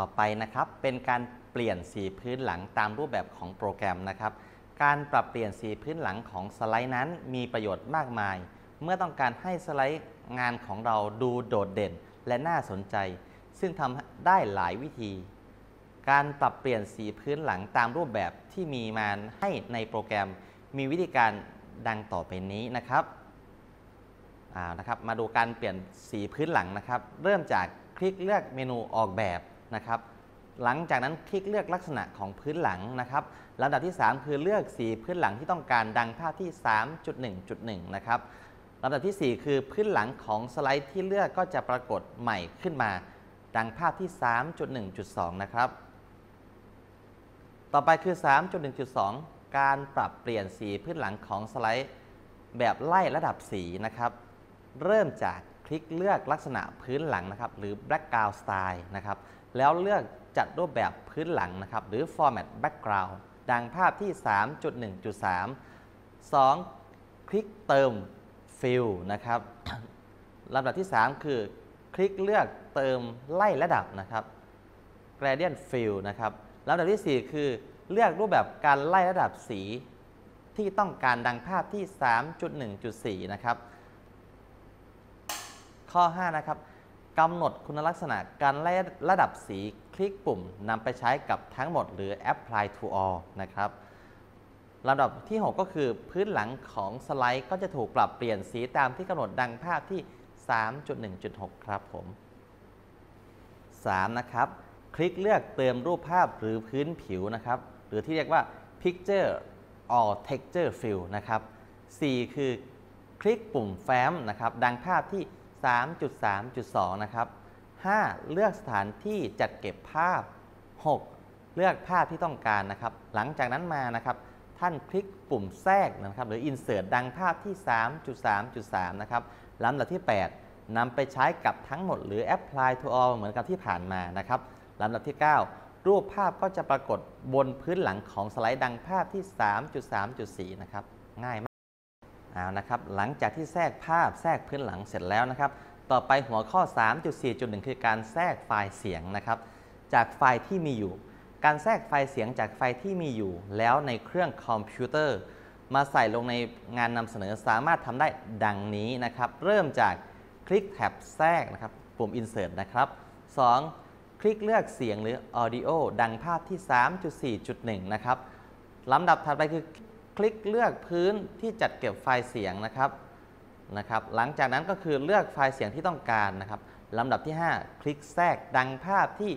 ่อไปนะครับ เป็นการเปลี่ยนสีพื้นหลังตามรูปแบบของโปรแกรมนะครับ การปรับเปลี่ยนสีพื้นหลังของสไลด์นั้น มีประโยชน์มากมาย เมื่อต้องการให้สไลด์งานของเราดูโดดเด่นและน่าสนใจ ซึ่งทำได้หลายวิธี การปรับเปลี่ยนสีพื้นหลังตามรูปแบบที่มีมาให้ในโปรแกรม มีวิธีการดังต่อไปนี้นะครับานะครับ มาดูการเปลี่ยนสีพื้นหลังนะครับ เริ่มจากคลิกเลือกเมนูออกแบบ นะครับ หลังจากนั้นคลิกเลือกลักษณะของพื้นหลังนะครับลำดับที่ 3 คือเลือกสีพื้นหลังที่ต้องการดังภาพที่ 3.1.1 นะครับลำดับที่ 4 คือพื้นหลังของสไลด์ที่เลือกก็จะปรากฏใหม่ขึ้นมา ดังภาพที่ 3.1.2 นะครับ ต่อไปคือ 3.1.2 การปรับเปลี่ยนสีพื้นหลังของสไลด์ แบบไล่ระดับสีนะครับ เริ่มจากคลิกเลือกลักษณะพื้นหลังนะครับ หรือ background style นะครับ แล้วเลือกจัดรูปแบบพื้นหลังนะครับ หรือ format background ดังภาพที่ 3.1.3 2. คลิกเติม fill นะครับลำดับที่ 3 คือ คลิกเลือกเติมไล่ระดับนะครับ gradient fill นะครับลำดับที่ 4 คือเลือกรูปแบบการไล่ระดับสีที่ต้องการดังภาพที่ 3.1.4 นะครับ ข้อ 5 นะครับ กำหนดคุณลักษณะการไล่ระดับสีคลิกปุ่มนำไปใช้กับทั้งหมดหรือ apply to all นะครับลำดับที่ 6 ก็คือพื้นหลังของสไลด์ก็จะถูกปรับเปลี่ยนสีตามที่กำหนดดังภาพที่ 3.1.6 ครับผม 3. นะครับ คลิกเลือกเติมรูปภาพหรือพื้นผิวนะครับ หรือที่เรียกว่า picture or texture fill นะครับ 4. คือคลิกปุ่มแฟ้มนะครับ ดังภาพที่ 3.3.2 นะครับ 5. เลือกสถานที่จัดเก็บภาพ 6. เลือกภาพที่ต้องการนะครับ หลังจากนั้นมานะครับ ท่านคลิกปุ่มแทรกนะครับ หรือ insert ดังภาพที่ 3.3.3 นะครับลำดับที่ 8 นำไปใช้กับทั้งหมด หรือ apply to all เหมือนกับที่ผ่านมานะครับลำดับที่ 9 รูปภาพก็จะปรากฏบนพื้นหลังของสไลด์ดังภาพที่ 3.3.4 นะครับ ง่ายมาก เอานะครับหลังจากที่แทรกภาพแทรกพื้นหลังเสร็จแล้วนะครับ ต่อไปหัวข้อ 3.4.1 คือการแทรกไฟล์เสียงนะครับ จากไฟล์ที่มีอยู่ การแทรกไฟล์เสียงจากไฟล์ที่มีอยู่ แล้วในเครื่องคอมพิวเตอร์ มาใส่ลงในงานนำเสนอสามารถทำได้ดังนี้นะครับ เริ่มจากคลิกแท็บแทรกนะครับปุ่ม insert นะครับ 2. คลิกเลือกเสียงหรือ audio ดังภาพที่ 3.4.1 นะครับลำดับถัดไปคือ ลิกเลือกพื้นที่จัดเก็บไฟล์เสียงนะครับนะครับ หลังจากนั้นก็คือเลือกไฟล์เสียงที่ต้องการนะครับลำดับที่ 5 คลิกแทรกดังภาพที่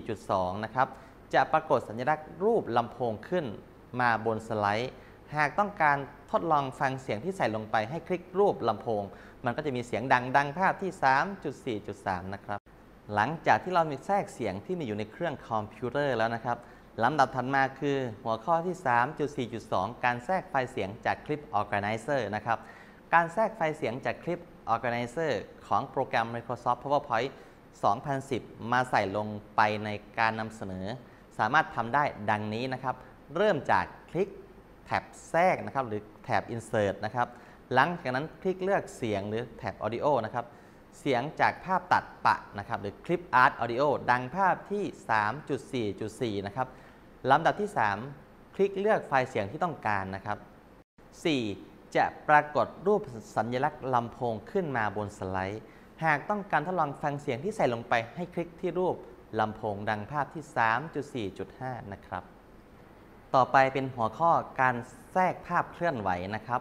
3.4.2 นะครับ จะปรากฏสัญลักษณ์รูปลำโพงขึ้นมาบนสไลด์ หากต้องการทดลองฟังเสียงที่ใส่ลงไปให้คลิกรูปลำโพง มันก็จะมีเสียงดังดังภาพที่ 3.4.3 นะครับ หลังจากที่เรามีแทรกเสียงที่มีอยู่ในเครื่องคอมพิวเตอร์แล้วนะครับ ลำดับถัดมาคือหัวข้อที่ 3.4.2 การแทรกไฟเสียงจากคลิป Organizer นะครับ การแทรกไฟเสียงจากคลิป Organizer ของโปรแกรม Microsoft PowerPoint 2010 มาใส่ลงไปในการนำเสนอ สามารถทำได้ดังนี้นะครับ เริ่มจากคลิกแท็บแทรกนะครับ หรือแท็บ Insert นะครับ หลังจากนั้นคลิกเลือกเสียงหรือแท็บ Audio นะครับ เสียงจากภาพตัดปะนะครับ หรือคลิป Art Audio ดังภาพที่ 3.4.4 นะครับ ลำดับที่ 3 คลิกเลือกไฟล์เสียงที่ต้องการนะครับ 4. จะปรากฏรูปสัญลักษณ์ลำโพงขึ้นมาบนสไลด์ หากต้องการทดลองฟังเสียงที่ใส่ลงไปให้คลิกที่รูปลำโพงดังภาพที่ 3.4.5 นะครับ ต่อไปเป็นหัวข้อการแทรกภาพเคลื่อนไหวนะครับ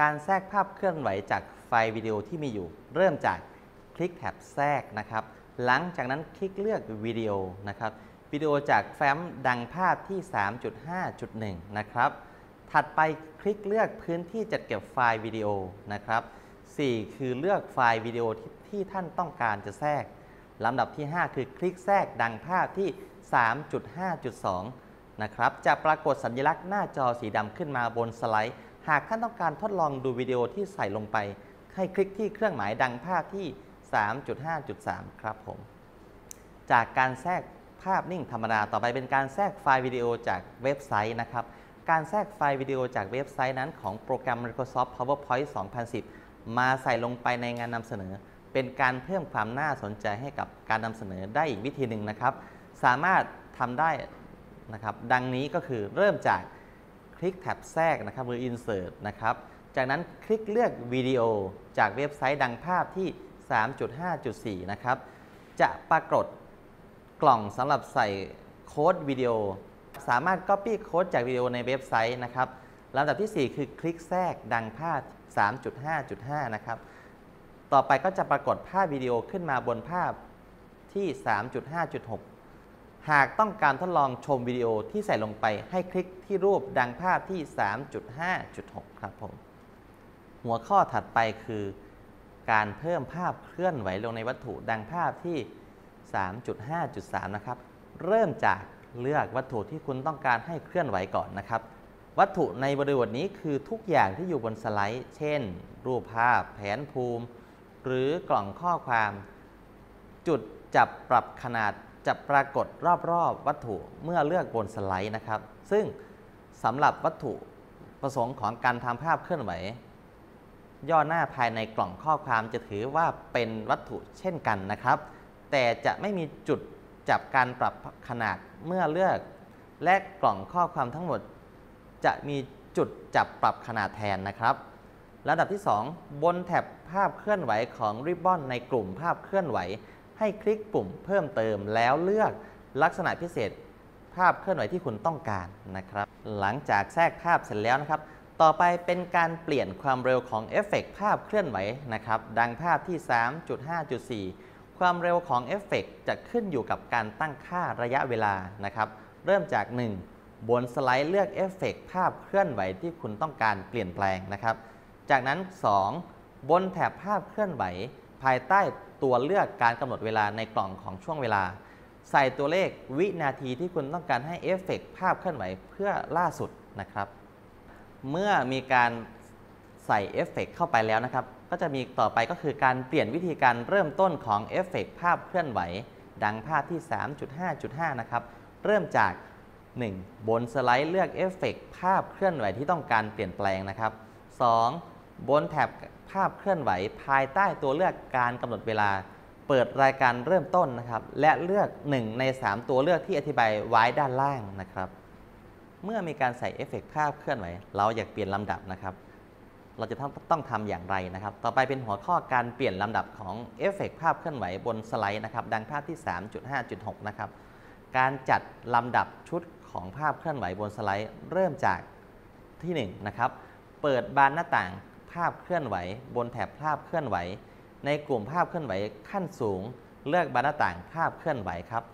การแทรกภาพเคลื่อนไหวจากไฟล์วิดีโอที่มีอยู่ เริ่มจากคลิกแท็บแทรกนะครับ หลังจากนั้นคลิกเลือกวิดีโอนะครับ วิดีโอจากแฟ้มดังภาพที่ 3.5.1 นะครับ ถัดไปคลิกเลือกพื้นที่จัดเก็บไฟล์วิดีโอนะครับ 4 คือเลือกไฟล์วิดีโอที่ที่ท่านต้องการจะแทรกลำดับที่ 5 คือคลิกแทรกดังภาพที่ 3.5.2 นะครับ จะปรากฏสัญลักษณ์หน้าจอสีดำขึ้นมาบนสไลด์ หากท่านต้องการทดลองดูวิดีโอที่ใส่ลงไป ให้คลิกที่เครื่องหมายดังภาพที่ 3.5.3 ครับผม จากการแทรก ภาพนิ่งธรรมดาต่อไปเป็นการแทรกไฟล์วิดีโอจากเว็บไซต์นะครับ การแทรกไฟล์วิดีโอจากเว็บไซต์นั้นของโปรแกรม Microsoft PowerPoint 2010 มาใส่ลงไปในงานนำเสนอ เป็นการเพิ่มความน่าสนใจให้กับการนำเสนอได้อีกวิธีหนึ่งนะครับ สามารถทำได้นะครับ ดังนี้ก็คือเริ่มจากคลิกแท็บแทรกนะครับหรือ insert นะครับ จากนั้นคลิกเลือกวิดีโอจากเว็บไซต์ดังภาพที่ 3.5.4 นะครับ จะปรากฏ กล่องสำหรับใส่โค้ดวิดีโอ สามารถ Copy โค้ดจากวิดีโอในเว็บไซต์นะครับลำดับที่ 4 คือคลิกแทรกดังภาพ 3.5.5 นะครับ ต่อไปก็จะปรากฏภาพวิดีโอขึ้นมาบนภาพที่ 3.5.6 หากต้องการทดลองชมวิดีโอที่ใส่ลงไปให้คลิกที่รูปดังภาพที่ 3.5.6 ครับผม หัวข้อถัดไปคือ การเพิ่มภาพเคลื่อนไหวลงในวัตถุดังภาพที่ 3.5.3 นะครับ เริ่มจากเลือกวัตถุที่คุณต้องการให้เคลื่อนไหวก่อนนะครับ วัตถุในบริบทนี้คือทุกอย่างที่อยู่บนสไลด์ เช่น รูปภาพ แผนภูมิ หรือกล่องข้อความ จุดจับปรับขนาดจะปรากฏรอบๆ วัตถุเมื่อเลือกบนสไลด์นะครับ ซึ่งสำหรับวัตถุประสงค์ของการทำภาพเคลื่อนไหว ย่อหน้าภายในกล่องข้อความจะถือว่าเป็นวัตถุเช่นกันนะครับ แต่จะไม่มีจุดจับการปรับขนาดเมื่อเลือก และกล่องข้อความทั้งหมด จะมีจุดจับปรับขนาดแทนนะครับระดับที่ 2 บนแท็บภาพเคลื่อนไหวของริบบอนในกลุ่มภาพเคลื่อนไหว ให้คลิกปุ่มเพิ่มเติมแล้วเลือกลักษณะพิเศษ ภาพเคลื่อนไหวที่คุณต้องการนะครับ หลังจากแทรกภาพเสร็จแล้วนะครับ ต่อไปเป็นการเปลี่ยนความเร็วของเอฟเฟกภาพเคลื่อนไหวนะครับ ดังภาพที่ 3.5.4 ความเร็วของเอฟเฟกจะขึ้นอยู่กับการตั้งค่าระยะเวลานะครับ เริ่มจาก 1 บนสไลด์เลือกเอฟเฟกภาพเคลื่อนไหวที่คุณต้องการเปลี่ยนแปลงนะครับ จากนั้น 2 บนแถบภาพเคลื่อนไหว ภายใต้ตัวเลือกการกำหนดเวลาในกล่องของช่วงเวลา ใส่ตัวเลขวินาทีที่คุณต้องการให้เอฟเฟกภาพเคลื่อนไหวเพื่อล่าสุดนะครับ เมื่อมีการใส่เอฟเฟกเข้าไปแล้วนะครับ ก็จะมีต่อไปก็คือการเปลี่ยนวิธีการเริ่มต้นของเอฟเฟกภาพเคลื่อนไหว ดังภาพที่ 3.5.5 นะครับ เริ่มจาก 1. บนสไลด์เลือกเอฟเฟกภาพเคลื่อนไหวที่ต้องการเปลี่ยนแปลงนะครับ 2. บนแถบภาพเคลื่อนไหว ภายใต้ตัวเลือกการกำหนดเวลา เปิดรายการเริ่มต้นนะครับ และเลือก 1 ใน 3 ตัวเลือกที่อธิบายไว้ด้านล่างนะครับ เมื่อมีการใส่เอฟเฟกภาพเคลื่อนไหว เราอยากเปลี่ยนลำดับนะครับ เราจะต้องต้องทำอย่างไรนะครับ ต่อไปเป็นหัวข้อการเปลี่ยนลำดับของเอฟเฟกภาพเคลื่อนไหวบนสไลด์นะครับ ดังภาพที่ 3.5.6 นะครับ การจัดลำดับชุดของภาพเคลื่อนไหวบนสไลด์ เริ่มจากที่ 1 นะครับ เปิดบานหน้าต่างภาพเคลื่อนไหว บนแถบภาพเคลื่อนไหว ในกลุ่มภาพเคลื่อนไหวขั้นสูง เลือกบานหน้าต่างภาพเคลื่อนไหวครับ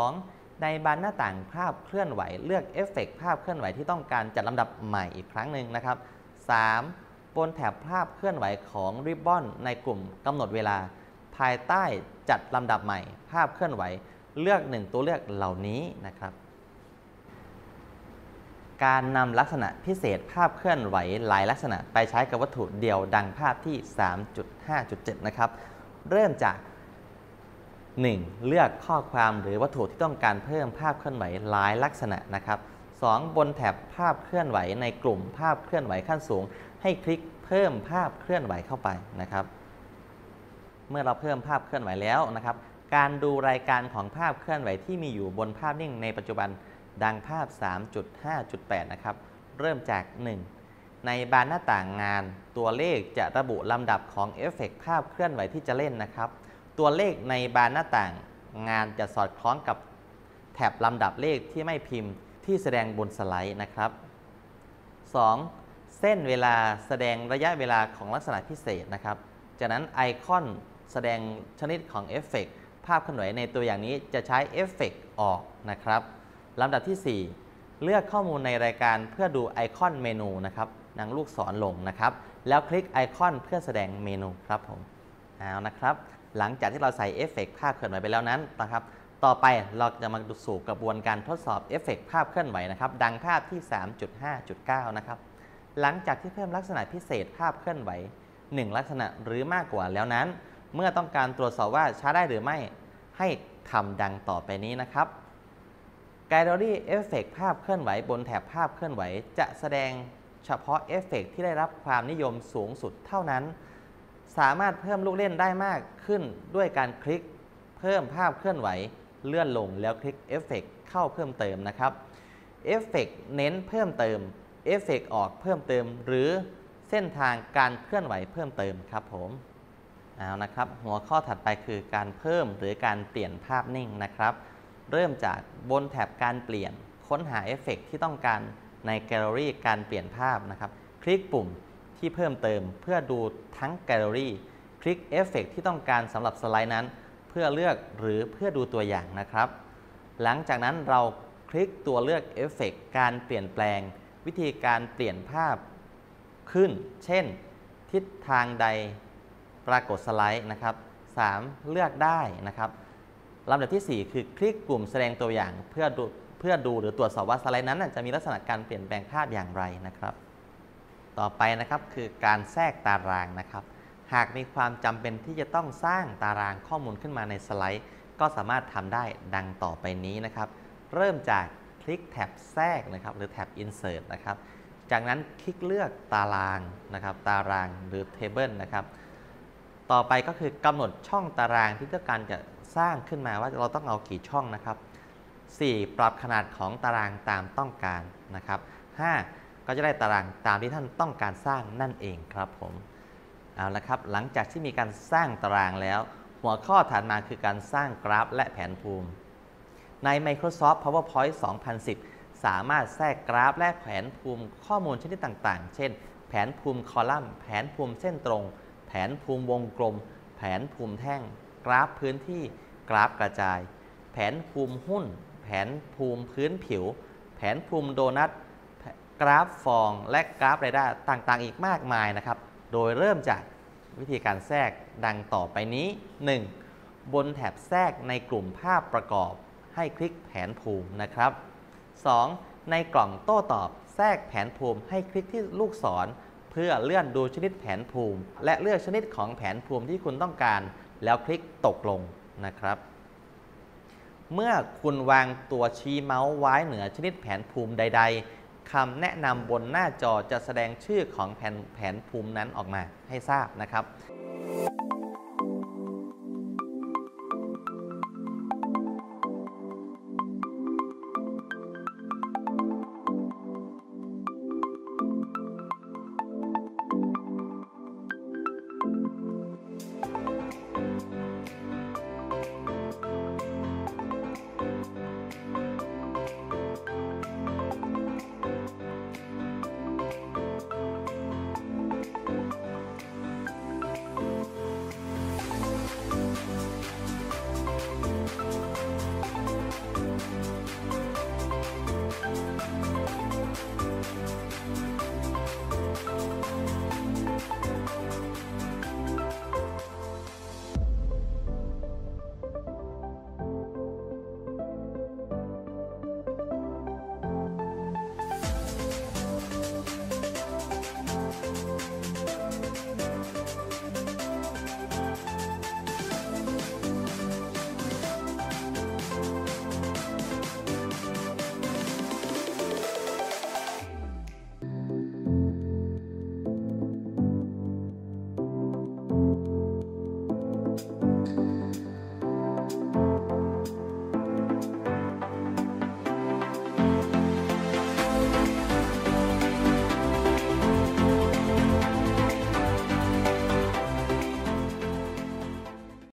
2. ในบานหน้าต่างภาพเคลื่อนไหว เลือกเอฟเฟกภาพเคลื่อนไหวที่ต้องการจัดลำดับใหม่อีกครั้งหนึ่งนะครับ 3. บนแถบภาพเคลื่อนไหวของริบบอนในกลุ่มกำหนดเวลา ภายใต้จัดลำดับใหม่ ภาพเคลื่อนไหวเลือก 1 ตัวเลือกเหล่านี้นะครับ การนำลักษณะพิเศษภาพเคลื่อนไหวหลายลักษณะไปใช้กับวัตถุเดียวดังภาพที่ 3.5.7 นะครับ เริ่มจาก 1. เลือกข้อความหรือวัตถุที่ต้องการเพิ่มภาพเคลื่อนไหวหลายลักษณะนะครับ 2. บนแถบภาพเคลื่อนไหวในกลุ่มภาพเคลื่อนไหวขั้นสูง ให้คลิกเพิ่มภาพเคลื่อนไหวเข้าไปนะครับ เมื่อเราเพิ่มภาพเคลื่อนไหวแล้วนะครับ การดูรายการของภาพเคลื่อนไหวที่มีอยู่บนภาพนิ่งในปัจจุบันดังภาพ 3.5.8 นะครับ เริ่มจาก 1. ในบานหน้าต่างงาน ตัวเลขจะระบุลำดับของเอฟเฟกภาพเคลื่อนไหวที่จะเล่นนะครับ ตัวเลขในบานหน้าต่างงานจะสอดคล้องกับแถบลำดับเลขที่ไม่พิมพ์ที่แสดงบนสไลด์นะครับ 2. เส้นเวลาแสดงระยะเวลาของลักษณะพิเศษนะครับ จากนั้นไอคอนแสดงชนิดของเอฟเฟกภาพเคลื่อนไหวในตัวอย่างนี้จะใช้เอฟเฟกออกนะครับลำดับที่ 4 เลือกข้อมูลในรายการเพื่อดูไอคอนเมนูนะครับนางลูกศรลงนะครับ แล้วคลิกไอคอนเพื่อแสดงเมนูครับผมเอานะครับ หลังจากที่เราใส่เอฟเฟกภาพเคลื่อนไหวไปแล้วนั้นนะครับ ต่อไปเราจะมาดูสู่กระบวนการทดสอบเอฟเฟกภาพเคลื่อนไหวนะครับ ดังภาพที่ 3.5.9 นะครับ หลังจากที่เพิ่มลักษณะพิเศษภาพเคลื่อนไหว 1 ลักษณะหรือมากกว่าแล้วนั้น เมื่อต้องการตรวจสอบว่าใช้ได้หรือไม่ ให้ทำดังต่อไปนี้นะครับแกลเลอรี่เอฟเฟกภาพเคลื่อนไหวบนแถบภาพเคลื่อนไหว จะแสดงเฉพาะเอฟเฟกที่ได้รับความนิยมสูงสุดเท่านั้น สามารถเพิ่มลูกเล่นได้มากขึ้นด้วยการคลิกเพิ่มภาพเคลื่อนไหว เลื่อนลงแล้วคลิกเอฟเฟกเข้าเพิ่มเติมนะครับเอฟเฟกเน้นเพิ่มเติม เอฟเฟกออกเพิ่มเติม หรือเส้นทางการเคลื่อนไหวเพิ่มเติมครับผมเอานะครับ หัวข้อถัดไปคือการเพิ่มหรือการเปลี่ยนภาพนิ่งนะครับ เริ่มจากบนแถบการเปลี่ยน ค้นหาเอฟเฟกที่ต้องการในแกลเลอรี่การเปลี่ยนภาพนะครับ คลิกปุ่มที่เพิ่มเติมเพื่อดูทั้งแกลเลอรี่ คลิกเอฟเฟกที่ต้องการสำหรับสไลด์นั้น เพื่อเลือกหรือเพื่อดูตัวอย่างนะครับ หลังจากนั้นเราคลิกตัวเลือกเอฟเฟกการเปลี่ยนแปลง วิธีการเปลี่ยนภาพขึ้น เช่น ทิศทางใดปรากฏสไลด์นะครับ 3. เลือกได้นะครับลำดับที่ 4 คือคลิกปุ่มแสดงตัวอย่างเพื่อดูเพื่อดูหรือตรวจสอบว่าสไลด์นั้นจะมีลักษณะการเปลี่ยนแปลงภาพอย่างไรนะครับ ต่อไปนะครับคือการแทรกตารางนะครับ หากมีความจำเป็นที่จะต้องสร้างตารางข้อมูลขึ้นมาในสไลด์ ก็สามารถทำได้ดังต่อไปนี้นะครับ เริ่มจาก ลิกแท็บแทรกนะครับหรือแท็บ insert นะครับจากนั้นคลิกเลือกตารางนะครับตารางหรือ table นะครับต่อไปก็คือกำหนดช่องตารางที่ต้องการจะสร้างขึ้นมาว่าเราต้องเอากี่ช่องนะครับ 4. ปรับขนาดของตารางตามต้องการนะครับ 5. ก็จะได้ตารางตามที่ท่านต้องการสร้างนั่นเองครับผมเอาละครับหลังจากที่มีการสร้างตารางแล้ว หัวข้อถัดมาคือการสร้างกราฟและแผนภูมิ ใน Microsoft PowerPoint 2010 สามารถแทรกกราฟและแผนภูมิข้อมูลชนิดต่าง ๆ เช่น แผนภูมิคอลัมน์ แผนภูมิเส้นตรง แผนภูมิวงกลม แผนภูมิแท่ง กราฟพื้นที่ กราฟกระจาย แผนภูมิหุ้น แผนภูมิพื้นผิว แผนภูมิโดนัท กราฟฟอง และกราฟไรด้าต่าง ๆ อีกมากมายนะครับ โดยเริ่มจากวิธีการแทรกดังต่อไปนี้ 1. บนแถบแทรกในกลุ่มภาพประกอบ ให้คลิกแผนภูมินะครับ 2. ในกล่องโต้ตอบแทรกแผนภูมิให้คลิกที่ลูกศร เพื่อเลื่อนดูชนิดแผนภูมิ และเลือกชนิดของแผนภูมิที่คุณต้องการ แล้วคลิกตกลงนะครับ เมื่อคุณวางตัวชี้เมาส์ไว้เหนือชนิดแผนภูมิใด ๆคำแนะนำบนหน้าจอจะแสดงชื่อของแผนแผนภูมินั้นออกมาให้ทราบนะครับ